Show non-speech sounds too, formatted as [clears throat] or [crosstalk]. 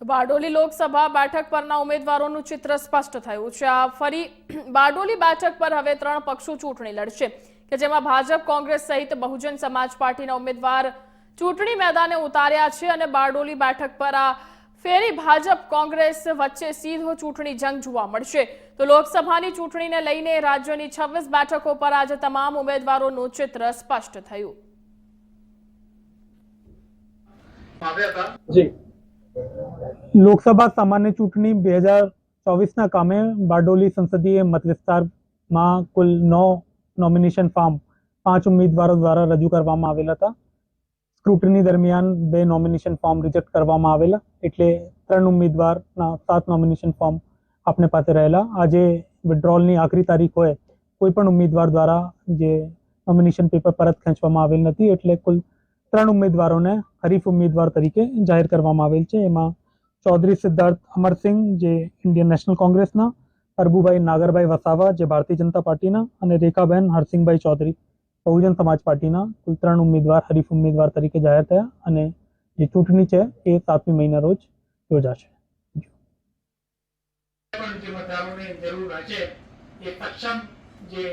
બારડોલી લોકસભા બેઠક પરના ઉમેદવારોનું ચિત્ર સ્પષ્ટ થયું છે. આ ફરી [clears throat] બારડોલી બેઠક પર હવે ત્રણ પક્ષો ચૂંટણી લડશે, કે જેમાં ભાજપ, કોંગ્રેસ સહિત બહુજન સમાજ પાર્ટીના ઉમેદવાર ચૂંટણી મેદાને ઉતાર્યા છે અને બારડોલી બેઠક પર આ ફેરી ભાજપ, કોંગ્રેસ વચ્ચે સીધો ચૂંટણી જંગ જોવા મળશે. તો લોકસભાની ચૂંટણીને લઈને રાજ્યની છવ્વીસ બેઠકો પર આજે તમામ ઉમેદવારોનું ચિત્ર સ્પષ્ટ થયું. લોકસભા સામાન્ય ચૂંટણી બે હજાર ચોવીસના કામે બારડોલી સંસદીય મતવિસ્તારમાં કુલ નવ નોમિનેશન ફોર્મ પાંચ ઉમેદવારો દ્વારા રજૂ કરવામાં આવેલા હતા. સ્ક્રુટની દરમિયાન બે નોમિનેશન ફોર્મ રિજેક્ટ કરવામાં આવેલા એટલે ત્રણ ઉમેદવારના સાત નોમિનેશન ફોર્મ આપણે પાસે રહેલા. આજે વિડ્રોલની આખરી તારીખ હોય કોઈ પણ ઉમેદવાર દ્વારા જે નોમિનેશન પેપર પરત ખેંચવામાં આવેલ નથી એટલે કુલ ત્રણ ઉમેદવારોને હરીફ ઉમેદવાર તરીકે જાહેર કરવામાં આવેલ છે. એમાં ચૌધરી સિદ્ધાર્થ અમરસિંહ જે ઇન્ડિયન નેશનલ કોંગ્રેસના અરબુભાઈ નાગરભાઈ વસાવા, જે ભારતીય જનતા પાર્ટીના, અને રેખાબેન હરસિંહભાઈ ચૌધરી, બહુજન સમાજ પાર્ટીના, કુલ ત્રણ ઉમેદવાર, હરીફ ઉમેદવાર તરીકે જાહેર થયા, અને જે ચૂંટણી છે, એ સાતમી મહિના રોજ યોજાશે. સક્ષમ જે